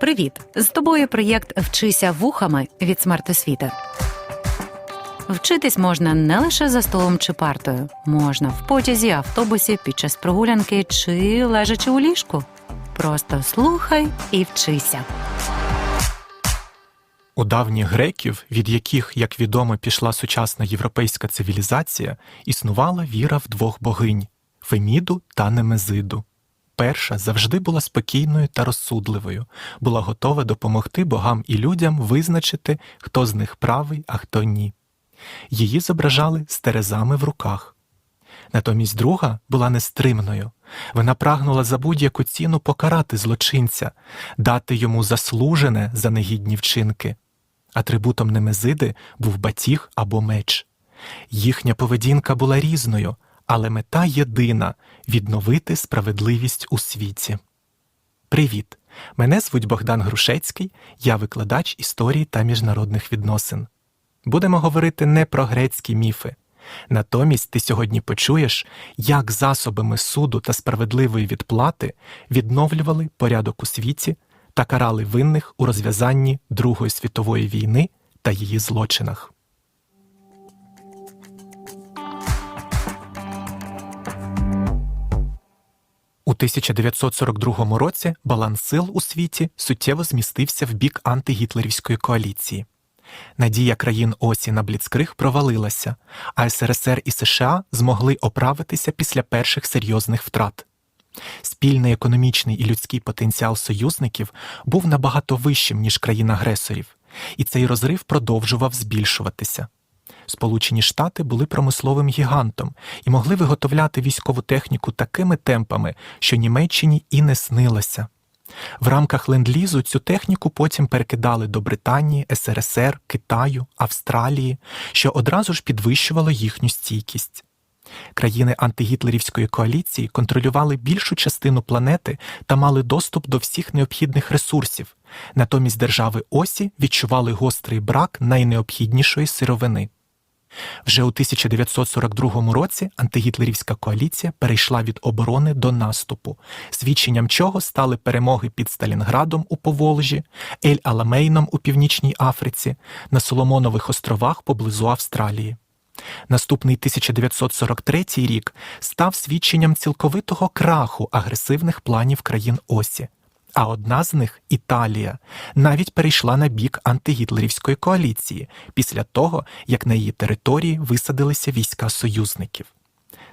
Привіт! З тобою проєкт Вчися вухами від смертосвіти. Вчитись можна не лише за столом чи партою, можна в потязі, автобусі, під час прогулянки чи лежачи у ліжку. Просто слухай і вчися. У давніх греків, від яких, як відомо, пішла сучасна європейська цивілізація, існувала віра в двох богинь Феміду та Немезиду. Перша завжди була спокійною та розсудливою, була готова допомогти богам і людям визначити, хто з них правий, а хто ні. Її зображали з терезами в руках. Натомість друга була нестримною. Вона прагнула за будь-яку ціну покарати злочинця, дати йому заслужене за негідні вчинки. Атрибутом Немезиди був батіг або меч. Їхня поведінка була різною, але мета єдина відновити справедливість у світі. Привіт! Мене звуть Богдан Грушецький, я викладач історії та міжнародних відносин. Будемо говорити не про грецькі міфи. Натомість ти сьогодні почуєш, як засобами суду та справедливої відплати відновлювали порядок у світі та карали винних у розв'язанні Другої світової війни та її злочинах. 1942 році баланс сил у світі суттєво змістився в бік антигітлерівської коаліції. Надія країн Осі на Бліцкриг провалилася, а СРСР і США змогли оправитися після перших серйозних втрат. Спільний економічний і людський потенціал союзників був набагато вищим, ніж країн-агресорів, і цей розрив продовжував збільшуватися. Сполучені Штати були промисловим гігантом і могли виготовляти військову техніку такими темпами, що Німеччині і не снилося. В рамках ленд-лізу цю техніку потім перекидали до Британії, СРСР, Китаю, Австралії, що одразу ж підвищувало їхню стійкість. Країни антигітлерівської коаліції контролювали більшу частину планети та мали доступ до всіх необхідних ресурсів, натомість держави Осі відчували гострий брак найнеобхіднішої сировини. Вже у 1942 році антигітлерівська коаліція перейшла від оборони до наступу, свідченням чого стали перемоги під Сталінградом у Поволжі, Ель Аламейном у Північній Африці, на Соломонових островах поблизу Австралії. Наступний 1943 рік став свідченням цілковитого краху агресивних планів країн Осі. А одна з них, Італія, навіть перейшла на бік антигітлерівської коаліції після того, як на її території висадилися війська союзників.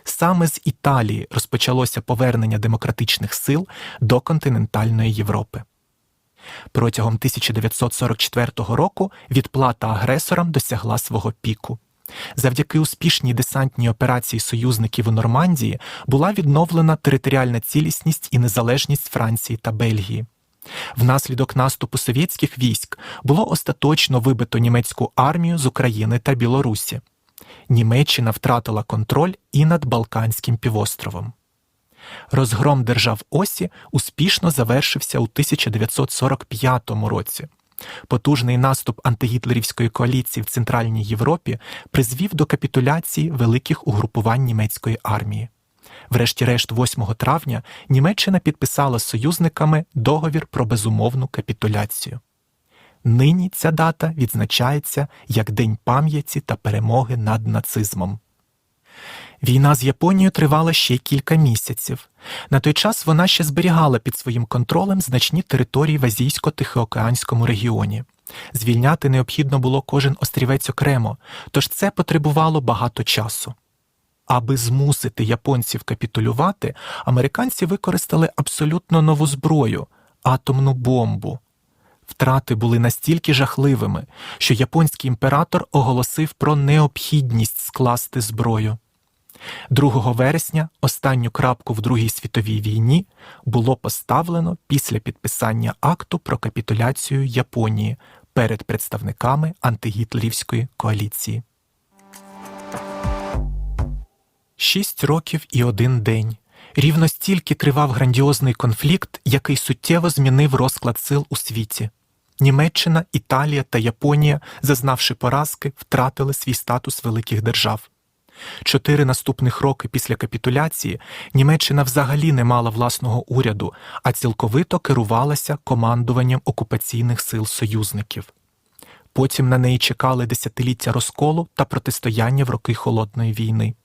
Саме з Італії розпочалося повернення демократичних сил до континентальної Європи. Протягом 1944 року відплата агресорам досягла свого піку. Завдяки успішній десантній операції союзників у Нормандії була відновлена територіальна цілісність і незалежність Франції та Бельгії. Внаслідок наступу совєтських військ було остаточно вибито німецьку армію з України та Білорусі. Німеччина втратила контроль і над Балканським півостровом. Розгром держав Осі успішно завершився у 1945 році. Потужний наступ антигітлерівської коаліції в Центральній Європі призвів до капітуляції великих угрупувань німецької армії. Врешті-решт, 8 травня Німеччина підписала з союзниками договір про безумовну капітуляцію. Нині ця дата відзначається як День пам'яті та перемоги над нацизмом. Війна з Японією тривала ще кілька місяців. На той час вона ще зберігала під своїм контролем значні території в Азійсько-Тихоокеанському регіоні. Звільняти необхідно було кожен острівець окремо, тож це потребувало багато часу. Аби змусити японців капітулювати, американці використали абсолютно нову зброю атомну бомбу. Втрати були настільки жахливими, що японський імператор оголосив про необхідність скласти зброю. 2 вересня останню крапку в Другій світовій війні було поставлено після підписання акту про капітуляцію Японії перед представниками антигітлерівської коаліції. Шість років і один день. Рівно стільки тривав грандіозний конфлікт, який суттєво змінив розклад сил у світі. Німеччина, Італія та Японія, зазнавши поразки, втратили свій статус великих держав. Чотири наступних роки після капітуляції Німеччина взагалі не мала власного уряду, а цілковито керувалася командуванням окупаційних сил союзників. Потім на неї чекали десятиліття розколу та протистояння в роки холодної війни.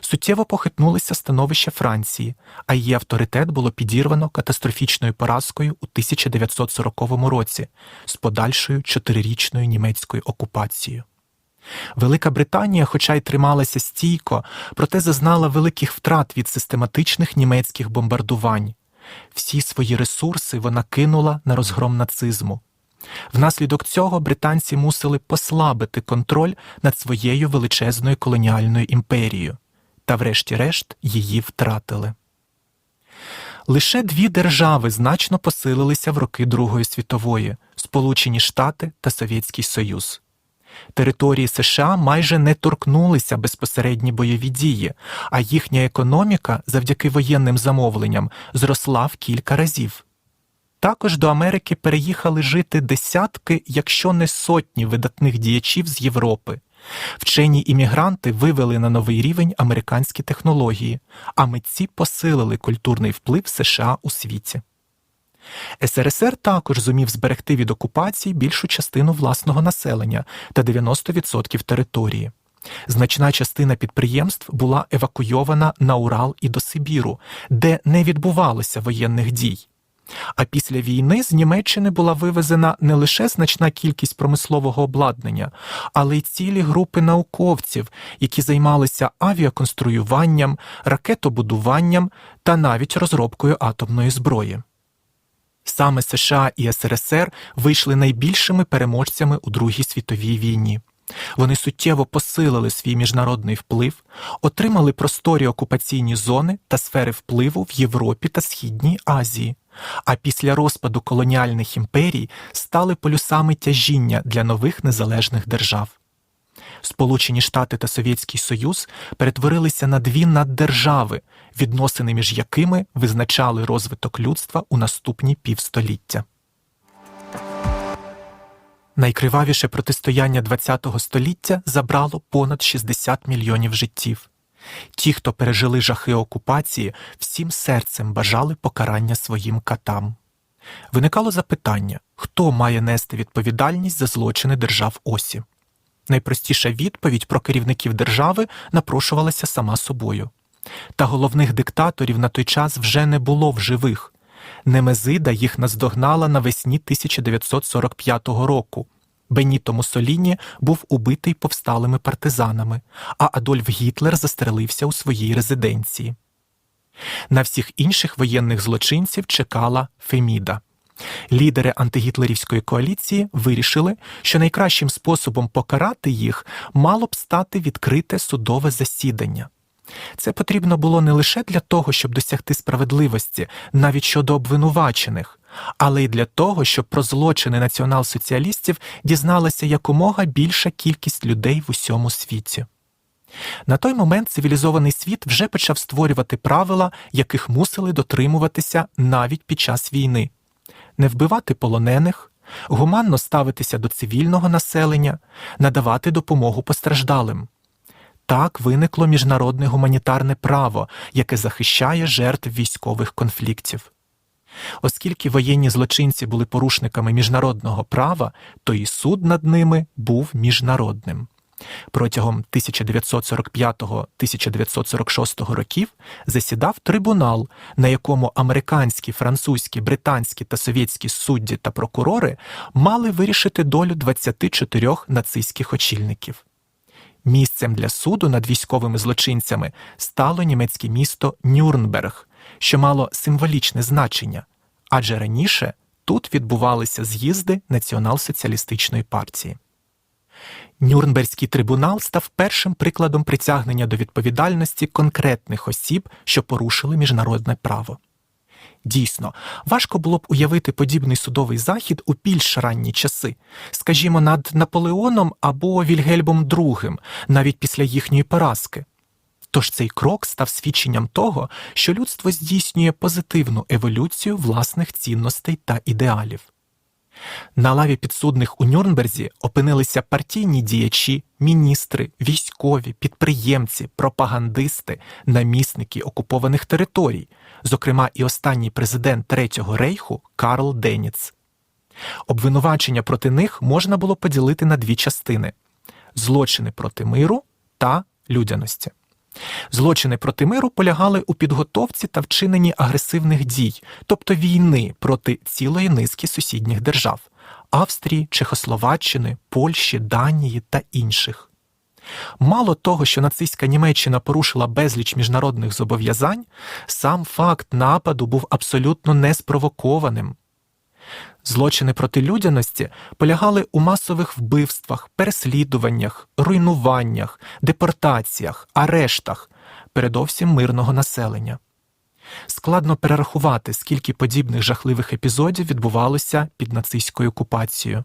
Суттєво похитнулося становище Франції, а її авторитет було підірвано катастрофічною поразкою у 1940 році з подальшою чотирирічною німецькою окупацією. Велика Британія, хоча й трималася стійко, проте зазнала великих втрат від систематичних німецьких бомбардувань. Всі свої ресурси вона кинула на розгром нацизму. Внаслідок цього британці мусили послабити контроль над своєю величезною колоніальною імперією, та, врешті-решт, її втратили. Лише дві держави значно посилилися в роки Другої світової Сполучені Штати та Совєтський Союз. Території США майже не торкнулися безпосередні бойові дії, а їхня економіка завдяки воєнним замовленням зросла в кілька разів. Також до Америки переїхали жити десятки, якщо не сотні видатних діячів з Європи. Вчені іммігранти вивели на новий рівень американські технології, а митці посилили культурний вплив США у світі. СРСР також зумів зберегти від окупації більшу частину власного населення та 90% території. Значна частина підприємств була евакуйована на Урал і до Сибіру, де не відбувалося воєнних дій. А після війни з Німеччини була вивезена не лише значна кількість промислового обладнання, але й цілі групи науковців, які займалися авіаконструюванням, ракетобудуванням та навіть розробкою атомної зброї. Саме США і СРСР вийшли найбільшими переможцями у Другій світовій війні. Вони суттєво посилили свій міжнародний вплив, отримали просторі окупаційні зони та сфери впливу в Європі та Східній Азії, а після розпаду колоніальних імперій стали полюсами тяжіння для нових незалежних держав. Сполучені Штати та Совєтський Союз перетворилися на дві наддержави, відносини між якими визначали розвиток людства у наступні півстоліття. Найкривавіше протистояння ХХ століття забрало понад 60 мільйонів життів. Ті, хто пережили жахи окупації, всім серцем бажали покарання своїм катам. Виникало запитання, хто має нести відповідальність за злочини держав осі. Найпростіша відповідь про керівників держави напрошувалася сама собою. Та головних диктаторів на той час вже не було в живих. Немезида їх наздогнала навесні 1945 року. Беніто Муссоліні був убитий повсталими партизанами, а Адольф Гітлер застрелився у своїй резиденції. На всіх інших воєнних злочинців чекала Феміда. Лідери антигітлерівської коаліції вирішили, що найкращим способом покарати їх мало б стати відкрите судове засідання. Це потрібно було не лише для того, щоб досягти справедливості навіть щодо обвинувачених, але й для того, щоб про злочини націонал-соціалістів дізналася якомога більша кількість людей в усьому світі. На той момент цивілізований світ вже почав створювати правила, яких мусили дотримуватися навіть під час війни не вбивати полонених, гуманно ставитися до цивільного населення, надавати допомогу постраждалим. Так виникло міжнародне гуманітарне право, яке захищає жертв військових конфліктів. Оскільки воєнні злочинці були порушниками міжнародного права, то і суд над ними був міжнародним. Протягом 1945-1946 років засідав трибунал, на якому американські, французькі, британські та совєтські судді та прокурори мали вирішити долю 24 нацистських очільників. Місцем для суду над військовими злочинцями стало німецьке місто Нюрнберг, що мало символічне значення, адже раніше тут відбувалися з'їзди Націонал-соціалістичної партії. Нюрнберзький трибунал став першим прикладом притягнення до відповідальності конкретних осіб, що порушили міжнародне право. Дійсно, важко було б уявити подібний судовий захід у більш ранні часи, скажімо, над Наполеоном або Вільгельмом II, навіть після їхньої поразки. Тож цей крок став свідченням того, що людство здійснює позитивну еволюцію власних цінностей та ідеалів. На лаві підсудних у Нюрнберзі опинилися партійні діячі, міністри, військові, підприємці, пропагандисти, намісники окупованих територій, зокрема і останній президент Третього рейху Карл Деніц. Обвинувачення проти них можна було поділити на дві частини: злочини проти миру та людяності. Злочини проти миру полягали у підготовці та вчиненні агресивних дій, тобто війни проти цілої низки сусідніх держав Австрії, Чехословаччини, Польщі, Данії та інших. Мало того, що нацистська Німеччина порушила безліч міжнародних зобов'язань, сам факт нападу був абсолютно неспровокованим. Злочини проти людяності полягали у масових вбивствах, переслідуваннях, руйнуваннях, депортаціях, арештах, передовсім мирного населення. Складно перерахувати, скільки подібних жахливих епізодів відбувалося під нацистською окупацією.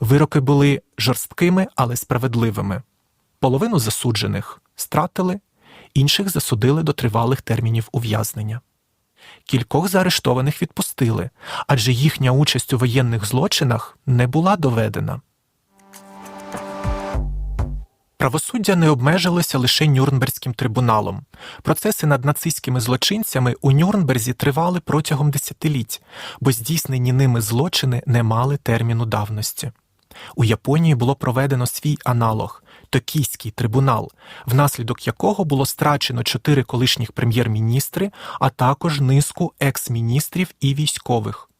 Вироки були жорсткими, але справедливими. Половину засуджених стратили, інших засудили до тривалих термінів ув'язнення. Кількох заарештованих відпустили, адже їхня участь у воєнних злочинах не була доведена. Правосуддя не обмежилося лише Нюрнберзьким трибуналом. Процеси над нацистськими злочинцями у Нюрнберзі тривали протягом десятиліть, бо здійснені ними злочини не мали терміну давності. У Японії було проведено свій аналог Токійський трибунал, внаслідок якого було страчено чотири колишніх прем'єр-міністри, а також низку екс-міністрів і військових.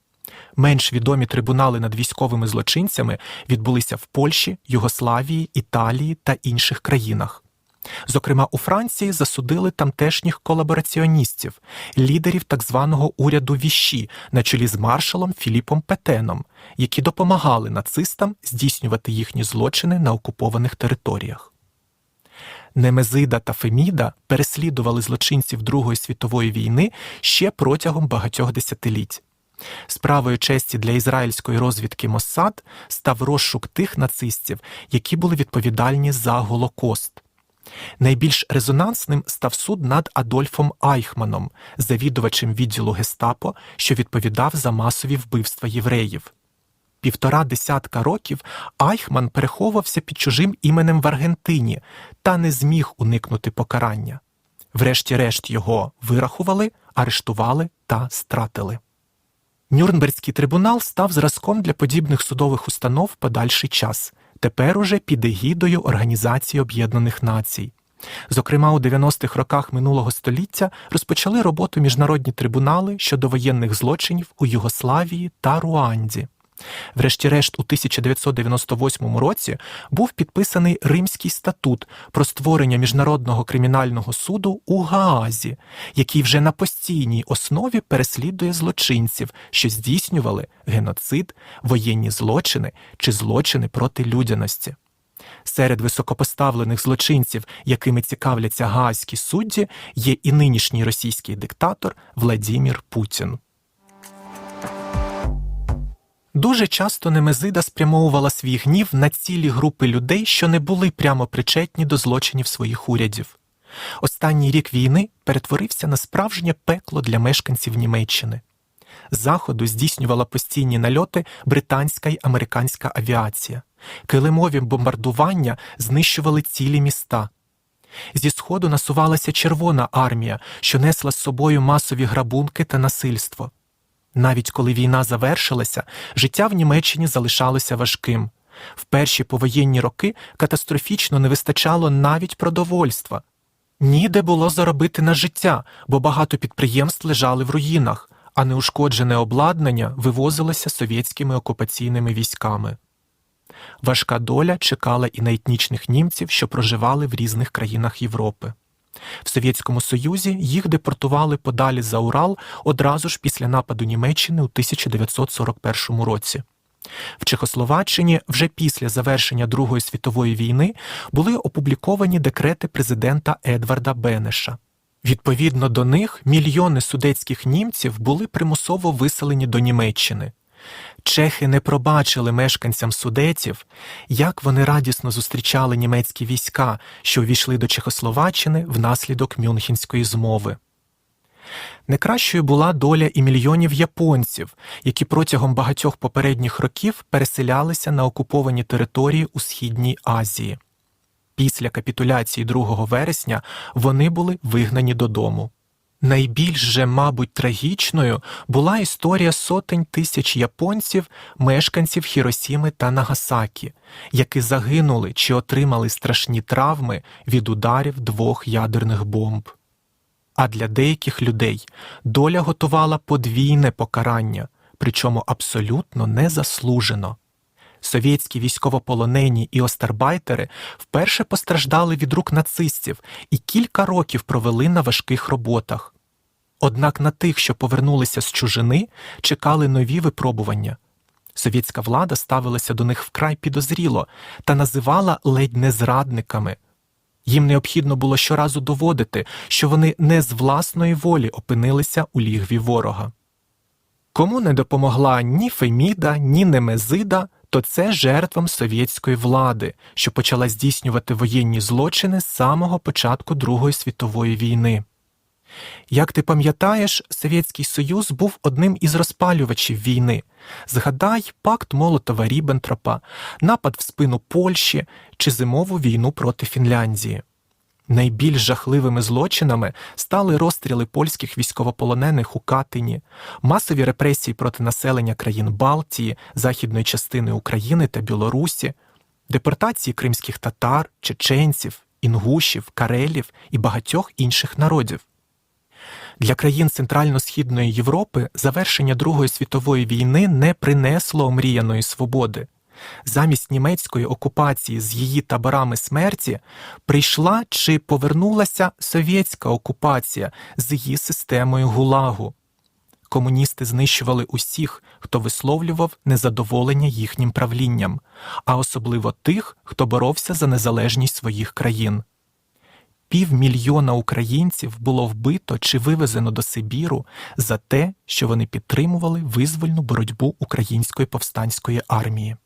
Менш відомі трибунали над військовими злочинцями відбулися в Польщі, Югославії, Італії та інших країнах. Зокрема, у Франції засудили тамтешніх колабораціоністів, лідерів так званого уряду Віщі на чолі з маршалом Філіпом Петеном, які допомагали нацистам здійснювати їхні злочини на окупованих територіях. Немезида та Феміда переслідували злочинців Другої світової війни ще протягом багатьох десятиліть. Справою честі для ізраїльської розвідки Моссад став розшук тих нацистів, які були відповідальні за Голокост. Найбільш резонансним став суд над Адольфом Айхманом, завідувачем відділу Гестапо, що відповідав за масові вбивства євреїв. Півтора десятка років Айхман переховувався під чужим іменем в Аргентині та не зміг уникнути покарання. Врешті-решт його вирахували, арештували та стратили. Нюрнберзький трибунал став зразком для подібних судових установ подальший час, тепер уже під егідою Організації Об'єднаних Націй. Зокрема, у 90-х роках минулого століття розпочали роботу міжнародні трибунали щодо воєнних злочинів у Югославії та Руанді. Врешті-решт, у 1998 році був підписаний Римський статут про створення міжнародного кримінального суду у Гаазі, який вже на постійній основі переслідує злочинців, що здійснювали геноцид, воєнні злочини чи злочини проти людяності. Серед високопоставлених злочинців, якими цікавляться гаазькі судді, є і нинішній російський диктатор Владімір Путін. Дуже часто Немезида спрямовувала свій гнів на цілі групи людей, що не були прямо причетні до злочинів своїх урядів. Останній рік війни перетворився на справжнє пекло для мешканців Німеччини. Заходу здійснювала постійні нальоти британська й американська авіація. Килимові бомбардування знищували цілі міста. Зі сходу насувалася Червона армія, що несла з собою масові грабунки та насильство. Навіть коли війна завершилася, життя в Німеччині залишалося важким. В перші повоєнні роки катастрофічно не вистачало навіть продовольства. Ніде було заробити на життя, бо багато підприємств лежали в руїнах, а неушкоджене обладнання вивозилося совєтськими окупаційними військами. Важка доля чекала і на етнічних німців, що проживали в різних країнах Європи. В Совєтському Союзі їх депортували подалі за Урал одразу ж після нападу Німеччини у 1941 році. В Чехословаччині вже після завершення Другої світової війни були опубліковані декрети президента Едварда Бенеша. Відповідно до них мільйони судецьких німців були примусово виселені до Німеччини. Чехи не пробачили мешканцям судетів, як вони радісно зустрічали німецькі війська, що увійшли до Чехословаччини внаслідок Мюнхенської змови. Не була доля і мільйонів японців, які протягом багатьох попередніх років переселялися на окуповані території у Східній Азії. Після капітуляції 2 вересня вони були вигнані додому. Найбільш же, мабуть, трагічною була історія сотень тисяч японців, мешканців Хіросіми та Нагасакі, які загинули чи отримали страшні травми від ударів двох ядерних бомб. А для деяких людей доля готувала подвійне покарання, причому абсолютно незаслужено. Совєтські військовополонені і остарбайтери вперше постраждали від рук нацистів і кілька років провели на важких роботах. Однак на тих, що повернулися з чужини, чекали нові випробування. Совєтська влада ставилася до них вкрай підозріло та називала ледь не зрадниками. Їм необхідно було щоразу доводити, що вони не з власної волі опинилися у лігві ворога. Кому не допомогла ні Феміда, ні Немезида, то це жертвам совєтської влади, що почала здійснювати воєнні злочини з самого початку Другої світової війни. Як ти пам'ятаєш, Совєтський Союз був одним із розпалювачів війни. Згадай пакт Молотова Ріббентропа, напад в спину Польщі чи зимову війну проти Фінляндії. Найбільш жахливими злочинами стали розстріли польських військовополонених у Катині, масові репресії проти населення країн Балтії, західної частини України та Білорусі, депортації кримських татар, чеченців, інгушів, карелів і багатьох інших народів. Для країн Центрально-Східної Європи завершення Другої світової війни не принесло омріяної свободи. Замість німецької окупації з її таборами смерті прийшла чи повернулася совєтська окупація з її системою гулагу. Комуністи знищували усіх, хто висловлював незадоволення їхнім правлінням, а особливо тих, хто боровся за незалежність своїх країн. Півмільйона українців було вбито чи вивезено до Сибіру за те, що вони підтримували визвольну боротьбу української повстанської армії.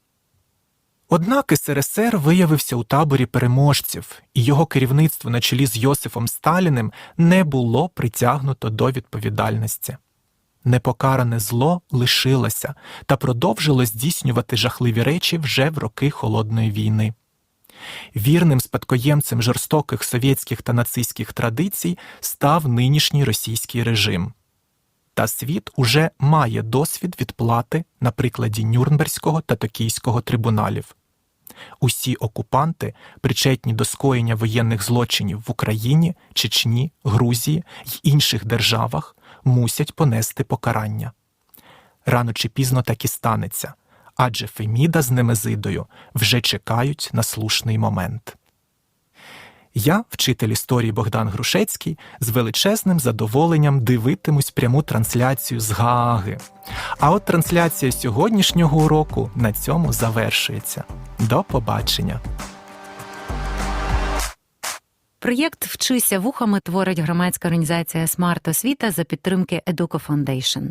Однак СРСР виявився у таборі переможців, і його керівництво на чолі з Йосифом Сталіним не було притягнуто до відповідальності. Непокаране зло лишилося та продовжило здійснювати жахливі речі вже в роки Холодної війни. Вірним спадкоємцем жорстоких совєтських та нацистських традицій став нинішній російський режим. Та світ уже має досвід відплати на прикладі Нюрнберзького та Токійського трибуналів. Усі окупанти, причетні до скоєння воєнних злочинів в Україні, Чечні, Грузії й інших державах, мусять понести покарання. Рано чи пізно так і станеться, адже Феміда з Немезидою вже чекають на слушний момент. Я, вчитель історії Богдан Грушецький, з величезним задоволенням дивитимусь пряму трансляцію з Гааги. А от трансляція сьогоднішнього уроку на цьому завершується. До побачення! Проєкт Вчися вухами творить громадська організація Смарт Освіта за підтримки Educo Foundation.